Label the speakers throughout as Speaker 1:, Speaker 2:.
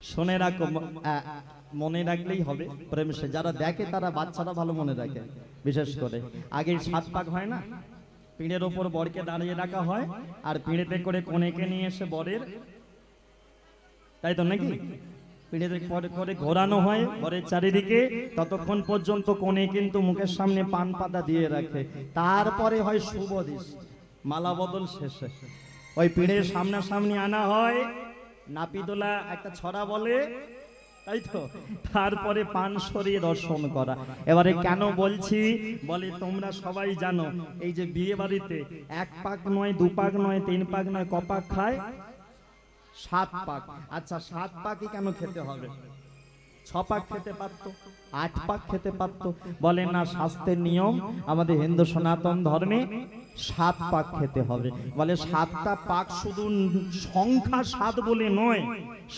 Speaker 1: শুনে রাখো মনে রাখলেই হবে প্রেম সে যারা দেখে, তারা বাচ্চারা ভালো মনে রাখে, বিশেষ করে। আগে সাত পাক হয় না? পিঁড়ের ওপর বরকে দাঁড়িয়ে রাখা হয়, আর পিঁড়েতে করে কনেকে নিয়ে এসে বরের। তাই তো নাকি? পিঁড়েতে করে ঘোরানো হয় বরের চারিদিকে, ততক্ষণ পর্যন্ত কোণে কিন্তু মুখের সামনে পান পাতা দিয়ে রাখে। তারপরে হয় শুভ দিস মালা বদল শেষে। ওই পিঁড়ের সামনাসামনি আনা হয় নাপিতলা একটা ছড়া বলে তাই তো? তারপরে পান সরিয়ে দর্শন করা। এবারে কেন বলছি? বলে তোমরা সবাই জানো এই যে বিয়ে বাড়িতে এক পাক নয় দু পাক নয় তিন পাক নয় কপাক খায়? সাত পাক। আচ্ছা সাত পাকই কেন খেতে হবে? ছ পাক খেতে পারতো আট পাক খেতে পারতো। বলে না স্বাস্থ্যের নিয়ম আমাদের হিন্দু সনাতন ধর্মে সাত পাক খেতে হবে। বলে, সাতটা পাক শুধু সংখ্যা সাত বলে নয়,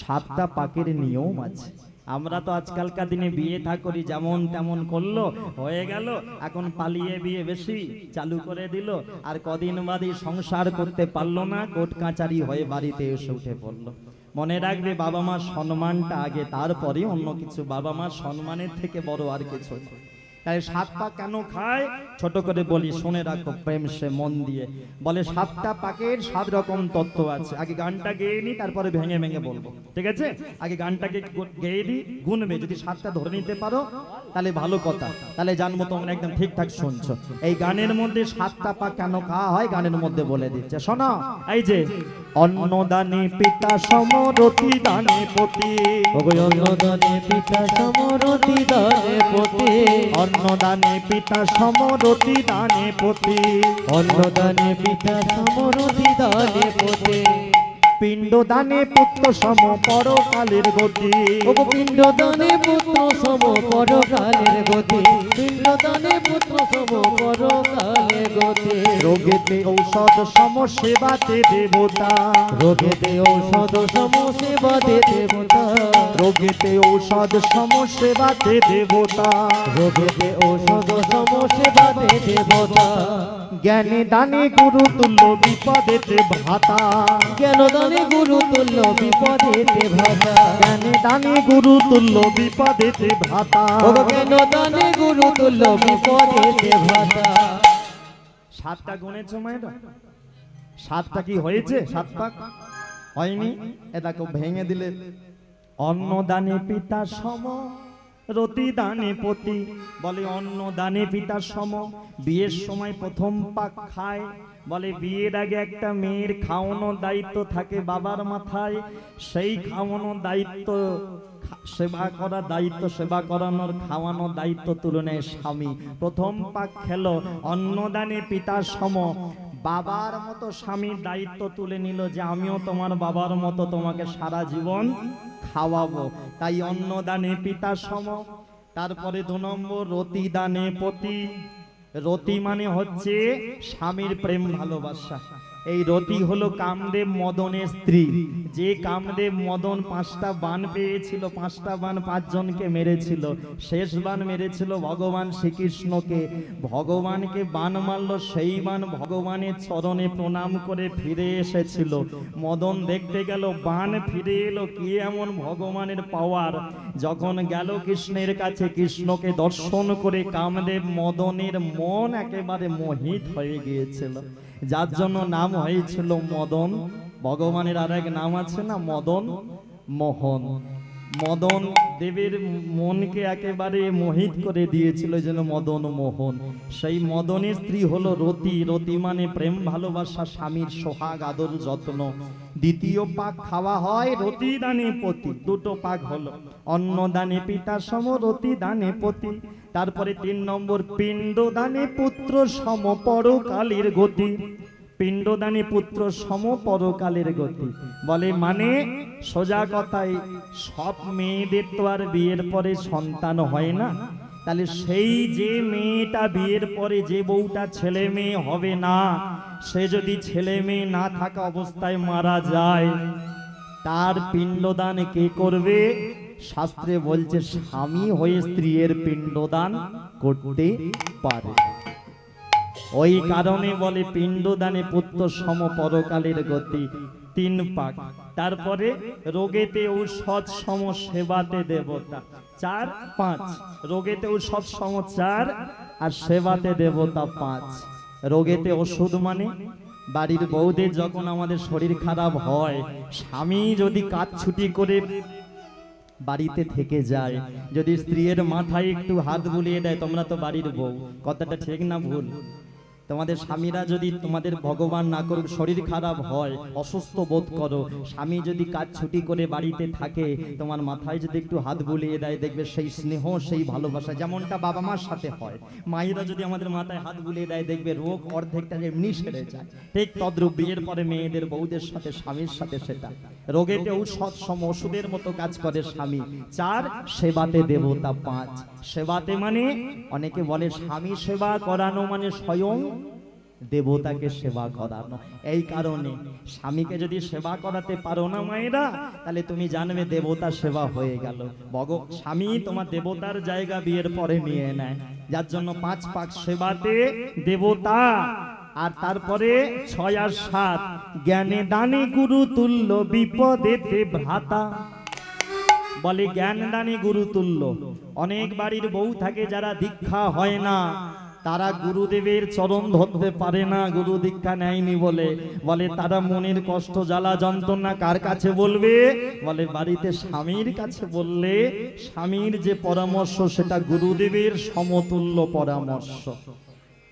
Speaker 1: সাতটা পাকের নিয়ম আছে। আমরা তো আজকালকার দিনে বিয়ে থা করি, যেমন তেমন করল, হয়ে গেল, এখন পালিয়ে বিয়ে বেশি, চালু করে দিল, আর কদিন বাদে সংসার করতে পারল না কোর্ট কাচারি হয়ে বাড়িতে এসে উঠে পড়ল। মনে রাখবে, বাবা মার সম্মানটা আগে, তারপরে অন্য কিছু, বাবা মার সম্মানের থেকে বড় আর কিছু তাই সাত পা কেন খায়? ছোট করে বলি, শুনে রাখো, প্রেম সে মন দিয়ে। বলে, সাতটা পাকের সাত রকম তত্ত্ব আছে। আগে গানটা গেয়ে নি, তারপরে ভেঙে ভেঙে বলব। ঠিক আছে? আগে গানটাকে গেয়ে দিই গুনবে। যদি সাতটা ধরে নিতে পারো তাহলে ভালো কথা। তাহলে জানব তোমরা একদম ঠিকঠাক শুনছো। এই গানের মধ্যে সাতটা পা কেন খাওয়া হয়? গানের মধ্যে বলে দিচ্ছে। শোনো। এই যে। অন্নদানে পিতা সমরতি দানে পতি।
Speaker 2: অন্নদানে পিতা সমরতি দানে পতি।
Speaker 1: অন্নদানে পিতা সমরতি দানে পতি।
Speaker 2: অন্নদানে পিতা সমরতি দানে পতি।
Speaker 1: পিণ্ড দানে পুত্র সম পরকালের গতি।
Speaker 2: ওগো পিণ্ড দানে পুত্র সম পরকালের গতি। পিণ্ড দানে পুত্র সম পরকালের গতি।
Speaker 1: রোগেতে ঔষধ সম সেবাতে দেবতা।
Speaker 2: রোগেতে ঔষধ সম সেবাতে দেবতা।
Speaker 1: রোগেতে ঔষধ সম সেবাতে দেবতা।
Speaker 2: রোগেতে ঔষধ সম সেবাতে দেবতা।
Speaker 1: জ্ঞানে দানে গুরু তুল্য বিপদেতে ভাতা।
Speaker 2: জ্ঞান দানে গুরু তুল্য বিপদেতে ভাতা।
Speaker 1: জ্ঞানে দানে গুরু তুল্য বিপদেতে ভাতা।
Speaker 2: জ্ঞান দানে গুরু তুল্য বিপদেতে ভাতা।
Speaker 1: সাতটা গুণেছ মায়েরা? সাতটা কি হয়েছে? সাত পাক হয়নি? এটাকে ভেঙে দিলে। অন্নদানে পিতা সম। রতি দানে পতি, বলে অন্ন দানে পিতার সম। বিয়ের সময় প্রথম পাক খায়, বলে বিয়ের আগে একটা মেয়ের খাওয়ানোর দায়িত্ব থাকে বাবার মাথায়। সেই খাওয়ানোর দায়িত্ব সেবা করার দায়িত্ব, সেবা করানোর খাওয়ানোর দায়িত্ব তুলনায় স্বামী। প্রথম পাক খেলো অন্নদানে পিতার সম। বাবার মতো স্বামীর দায়িত্ব তুলে নিল যে আমিও তোমার বাবার মতো তোমাকে সারা জীবন খাওয়াবো। তাই অন্ন দানে পিতা সম। তারপরে দু নম্বর রতি দানে পতি। রতি মানে হচ্ছে স্বামীর প্রেম ভালোবাসা। এই রতি হলো কামদেব মদনের স্ত্রী। যে কামদেব মদন পাঁচটা বান পেয়েছিল, পাঁচটা বান পাঁচজনকে মেরেছিল। শেষ বান মেরেছিল ভগবান শ্রীকৃষ্ণকে। ভগবানকে বান মারলো, সেই বান ভগবানের চরণে প্রণাম করে ফিরে এসেছিল। মদন দেখতে গেল, বান ফিরে এলো, কি এমন ভগবানের পাওয়ার? যখন গেল কৃষ্ণের কাছে, কৃষ্ণকে দর্শন করে কামদেব মদনের মন একেবারে মোহিত হয়ে গিয়েছিল। যার জন্য নাম হয়েছিল মদন। ভগবানের আর এক নাম আছে না, মদন? মোহন। মদন দেবের মনকে একেবারে মোহিত করে দিয়েছিল যেন মদন মোহন। সেই মদনের স্ত্রী হলো রতি। রতি মানে প্রেম, ভালোবাসা, স্বামীর সোহাগ, আদর, যত্ন। দ্বিতীয় পাক খাওয়া হয় রতি দানে পতি। দুটো পাক হলো। অন্ন দানে পিতা সম, রতি দানে পতি। তারপরে তিন নম্বর পিণ্ড দানে পুত্র সম পরকালের গতি। পিণ্ডদানী পুত্র সম পরকালের গতি। বলে মানে সোজা কথায়, সব মেয়েদের তো আর বিয়ের পরে সন্তান হয় না। তাহলে সেই যে মেয়েটা বিয়ের পরে যে বউটা ছেলে মেয়ে হবে না, সে যদি ছেলে মেয়ে না থাকা অবস্থায় মারা যায়, তার পিণ্ডদান কে করবে? শাস্ত্রে বলছে স্বামী হয়ে স্ত্রীর পিণ্ডদান করতে পারে। ওই কারণে বলে পিণ্ডদানে পুত্র সম পরকালের গতি তিন পাক। তারপরে রোগেতে ঔষধ সম সেবাতে দেবতা চার পাঁচ। রোগেতে ঔষধ সম চার আর সেবাতে দেবতা পাঁচ। রোগেতে ওষুধ মানে বাড়ির বউদের যখন আমাদের শরীর খারাপ হয় স্বামী যদি কাজ ছুটি করে বাড়িতে থেকে যায়। যদি স্ত্রীর মাথায় একটু হাত বুলিয়ে দেয়, তোমরা তো বাড়ির বউ। কথাটা ঠিক না ভুল? তোমাদের স্বামীরা যদি তোমাদের ভগবান না করুক শরীর খারাপ হয় অসুস্থ বোধ করো। স্বামী যদি কাজ ছুটি করে বাড়িতে থাকে তোমার মাথায় যদি একটু হাত বুলিয়ে দেয় দেখবে সেই স্নেহ সেই ভালোবাসা যেমনটা বাবা মার সাথে হয়। মায়েরা যদি আমাদের মাথায় হাত বুলিয়ে দেয় দেখবে রোগ অর্ধেকটা এমনি সেরে যায়। ঠিক তদ্রুপ বিয়ের পরে মেয়েদের বউদের সাথে স্বামীর সাথে সেটা। রোগেতে ঔষধ সম ওষুধের মতো কাজ করে স্বামী। চার সেবাতে দেবতা পাঁচ। সেবাতে মানে অনেকে বলে স্বামী সেবা করানো মানে স্বয়ং দেবতাকে সেবা করানো। এই কারণে স্বামীকে যদি সেবা করাতে পারো না মায়েরা তাহলে তুমি জানবে দেবতা সেবা হয়ে গেল। ভগ স্বামী তোমার দেবতার জায়গা বিয়ের পরে নিয়ে নেয়। যার জন্য পাঁচ পাক সেবাতে দেবতা। আর তারপরে ছয় আর সাত। জ্ঞানে দানে গুরু তুল্য বিপদেতে ভ্রাতা। বলে জ্ঞান দানে গুরু তুল্য। অনেক বাড়ির বউ থাকে যারা দীক্ষা হয় না। তারা গুরুদেবের চরণ ধরতে পারে না, গুরু দীক্ষা নেয়নি বলে। বলে, তারা মনের কষ্ট, জ্বালা, যন্ত্রণা কার কাছে বলবে? বলে, বাড়িতে স্বামীর কাছে বললে, স্বামীর যে পরামর্শ, সেটা গুরুদেবের সমতুল্য পরামর্শ।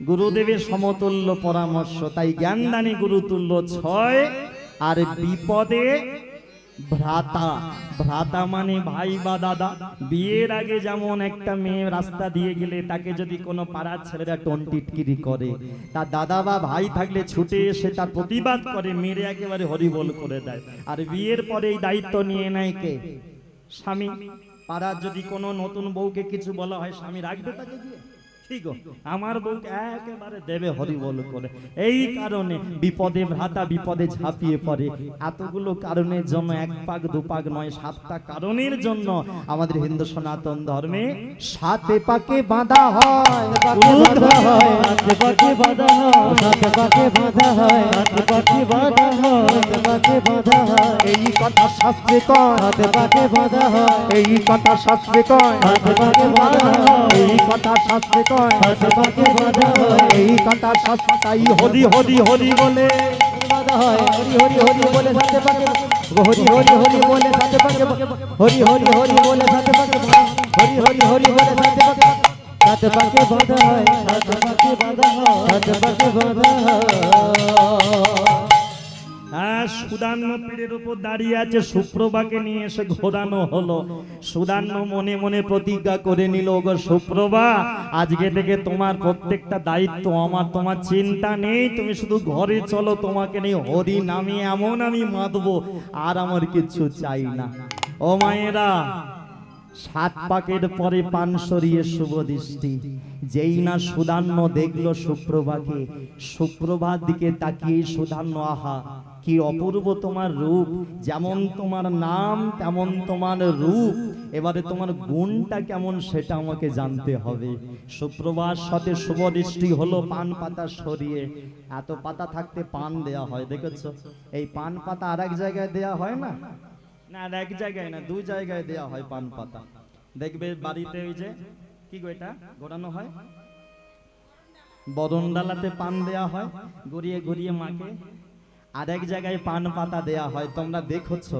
Speaker 1: গুরুদেবের সমতুল্য পরামর্শ। তাই জ্ঞানদানী গুরুতুল্য ছয়, আর বিপদে ভ্রাতা। ভ্রাতা মানে ভাই বা দাদা। বিয়ের আগে যেমন একটা মেয়ে রাস্তা দিয়ে গেলে তাকে যদি কোনো পাড়ার ছেলেরা টনটিটকিরি করে তার দাদা বা ভাই থাকলে ছুটে এসে তার প্রতিবাদ করে, মেরে একেবারে হরিবোল করে দেয়। আর বিয়ের পরে এই দায়িত্ব নিয়ে নেয় কে? স্বামী। পাড়ার যদি কোনো নতুন বউকে কিছু বলা হয়, স্বামী রাখবে তাকে গিয়ে? আমার বউকে একেবারে দেবে হরিবল করে। এই কারণে বিপদে ভ্রাতা বিপদে ঝাঁপিয়ে পড়ে। এতগুলো কারণের জন্য এক পাক, দু পাক নয়, সাতটা কারণের জন্য আমাদের হিন্দু সনাতন ধর্মে সাতে পাকে বাঁধা হয়
Speaker 2: পাখি বাঁধা হয় বাঁধা হয় বাঁধা হয়। পাখি বাঁধা হয়
Speaker 1: এই কথা শাস্ত্রে কয়
Speaker 2: হাতে পাখি বাঁধা হয়
Speaker 1: এই কথা শাস্ত্রে কয়
Speaker 2: হাতে পাখি বাঁধা হয়
Speaker 1: এই কথা শাস্ত্রে কয়
Speaker 2: হাতে পাখি বাঁধা হয়
Speaker 1: এই কথা শাস্ত্র তাই হরি হরি হরি বলে
Speaker 2: বাঁধা হয় হরি হরি হরি বলে সাথে পাখি হরি হরি হরি বলে সাথে পাখি হরি হরি হরি বলে সাথে পাখি হরি হরি হরি বলে সাথে পাখি সাথে বাঁধা হয় সাথে পাখি বাঁধা হয় সাথে পাখি বাঁধা হয়
Speaker 1: হ্যাঁ সুদান্ন পীরের উপর দাঁড়িয়ে আছে সুপ্রভাকে নিয়ে এসে ঘোরানো হলো। সুদান্ন মনে মনে প্রতিজ্ঞা করে নিল গো সুপ্রভা, আজকে থেকে তোমার প্রত্যেকটা দায়িত্ব আমার, তোমার চিন্তা নেই, তুমি শুধু ঘরে চলো, তোমাকে নেই হরি নামে এমন আমি মাতবো আর আমার কিছু চাই না। ও মায়েরা, সাত পাকের পরে পান সরিয়ে শুভ দৃষ্টি। যেই না সুদান্ন দেখল সুপ্রভাকে, সুপ্রভার দিকে তাকিয়ে সুদান্ন আহা কি অপূর্ব তোমার রূপ? যেমন তোমার নাম, তেমন তোমার রূপ। এবারে তোমার গুণটা কেমন সেটা আমাকে জানতে হবে। সুপ্রভার সাথে শুভ দৃষ্টি হলো পান পাতা সরিয়ে। এত পাতা থাকতে পান দেয়া হয়, দেখেছ? এই পান পাতা আর এক জায়গায় দেয়া হয় না? না আর এক জায়গায় না, দু জায়গায় দেয়া হয় পান পাতা। দেখবে বাড়িতে ওই যে, কি গো এটা? ঘোরানো হয়? বরণডালাতে পান দেয়া হয় গড়িয়ে গড়িয়ে মাকে। আর এক জায়গায় পান পাতা দেয়া হয়, তোমরা দেখছ?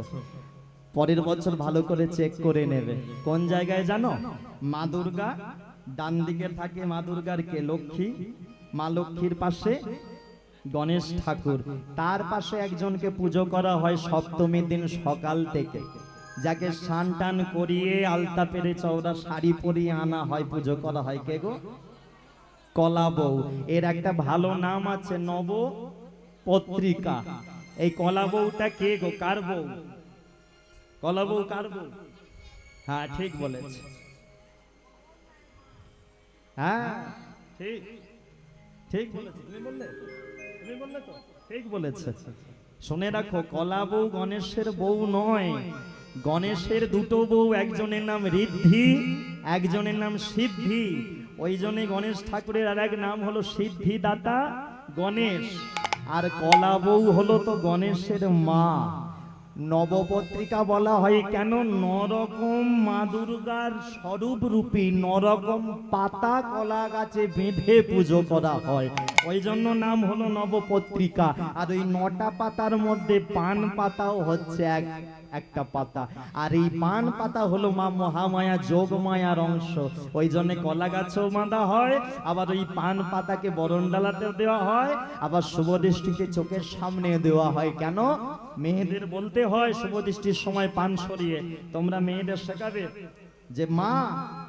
Speaker 1: পরের বছর ভালো করে চেক করে নেবে। কোন জায়গায় জানো? মা দুর্গা, ডান দিকে থাকে মা দুর্গার কে লক্ষ্মী, মা লক্ষ্মীর পাশে গণেশ ঠাকুর। তার পাশে একজনকে পুজো করা হয় সপ্তমীর দিন সকাল থেকে। যাকে স্নান টান করিয়ে আলতা পেরে চৌড়া শাড়ি পরিয়ে আনা হয়, পুজো করা হয়। কে গো? কলা বউ। এর একটা ভালো নাম আছে নব পত্রিকা। এই কলা বউটা কে গো? কার বউ? কলা বউ কার বউ? হ্যাঁ ঠিক বলেছে। হ্যাঁ ঠিক। ঠিক বলেছে। তুমি বললে তুমি বললে তো ঠিক বলেছে। শুনে রাখো, কলা বউ গণেশের বউ নয়। গণেশের দুটো বউ, একজনের নাম ঋদ্ধি, একজনের নাম সিদ্ধি। ওই জন্য গণেশ ঠাকুরের আর এক নাম হলো সিদ্ধিদাতা গণেশ। আর কলা বউ হলো তো গণেশের মা। নবপত্রিকা বলা হয় কেন? নরকম মা দুর্গার স্বরূপ রূপী নরকম পাতা কলা গাছে বেঁধে পুজো করা হয়। ওই জন্য নাম হলো নবপত্রিকা। আর ওই নটা পাতার মধ্যে পান পাতাও হচ্ছে এক, একটা পাতা। আর এই পান পাতা হলো মা মহামায়া, যোগমায়ার অংশ। ওই জন্য কলা গাছও বাঁধা হয়, আবার ওই পান পাতাকে বরণডালাতেও দেওয়া হয়, আবার শুভ শুভদৃষ্টিকে চোখের সামনে দেওয়া হয়। কেন? মেয়েদের বলতে হয় শুভদৃষ্টির সময় পান সরিয়ে। তোমরা মেয়েদের শেখাবে। যে মা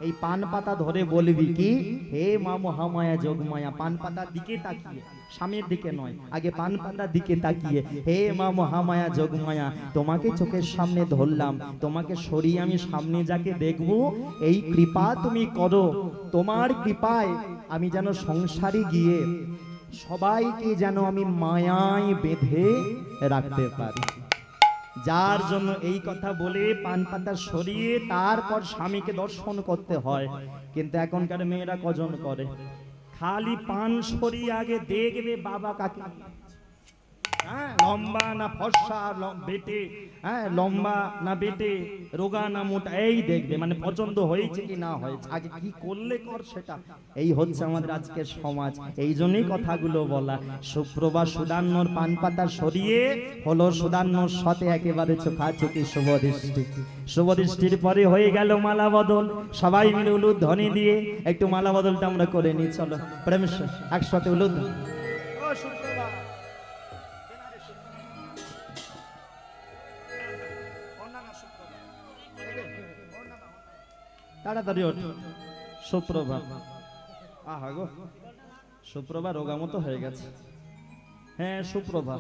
Speaker 1: এই পান পাতা ধরে বলবি কি? হে মা মহামায়া যোগমায়া পান পাতার দিকে তাকিয়ে। স্বামীর দিকে নয় আগে পান পাতার দিকে তাকিয়ে। হে মা মহামায়া যোগমায়া তোমাকে চোখের সামনে ধরলাম। তোমাকে সরিয়ে আমি সামনে যাকে দেখব এই কৃপা তুমি করো। তোমার কৃপায় আমি যেন সংসারে গিয়ে সবাইকে যেন আমি মায়ায় বেঁধে রাখতে পারি। যার জন্য এই কথা বলে পান পাতা সরিয়ে তারপর স্বামীকে দর্শন করতে হয়। কিন্তু এখনকার মেয়েরা কজন করে? খালি পান সরিয়ে আগে দেখবে বাবা কাকে হ্যাঁ লম্বা না ফর্সা বেটে হ্যাঁ লম্বা না বেটে, রোগা না মোটা, এই দেখবে মানে পছন্দ হয়েছে কি না হয়েছে, আগে কি করলে কর সেটা। এই হচ্ছে আমাদের আজকের সমাজ, এই জন্যই কথাগুলো বলা। সুপ্রভা সুদান্নর পান পাতা সরিয়ে হলো সুদান্নর সাথে একেবারে চোখা চোখে শুভদৃষ্টি। শুভদৃষ্টির পরে হয়ে গেল মালা বদল, সবাই মিলে উলুদ ধ্বনি দিয়ে একটু মালা বদলটা আমরা করে নিই, চলো, প্রেম একসাথে উলুদ ও তাড়াতাড়ি ওঠ। সুপ্রভা আহা গো। সুপ্রভা রোগা মতো হয়ে গেছে। হ্যাঁ সুপ্রভা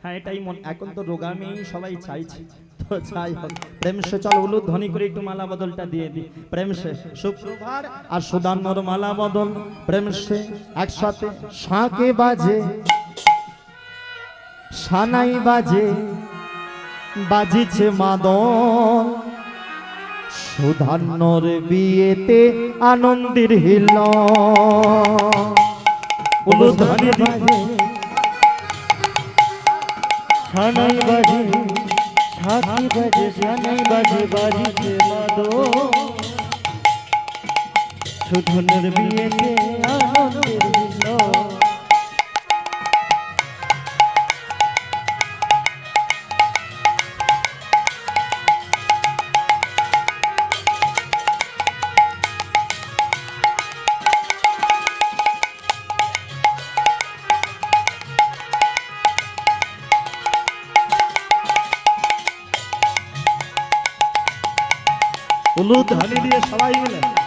Speaker 1: হ্যাঁ এটাই মন। এখন তো রোগা মেয়েই সবাই চাইছে। তো যাই হোক প্রেম সে চল উলু ধ্বনি করে একটু মালা বদলটা দিয়ে দি প্রেম সে সুপ্রভার আর সুদান্নর মালা বদল। প্রেম সে একসাথে শাঁকে বাজে। সানাই বাজে। বাজিছে মাদল। সুধান্নর বিয়েতে আনন্দের হিল।
Speaker 2: সানাই বাজে সাকি বাজে সুধনের বিয়েতে আনন্দের দিল
Speaker 1: হালি দিয়ে সবাই মিলে।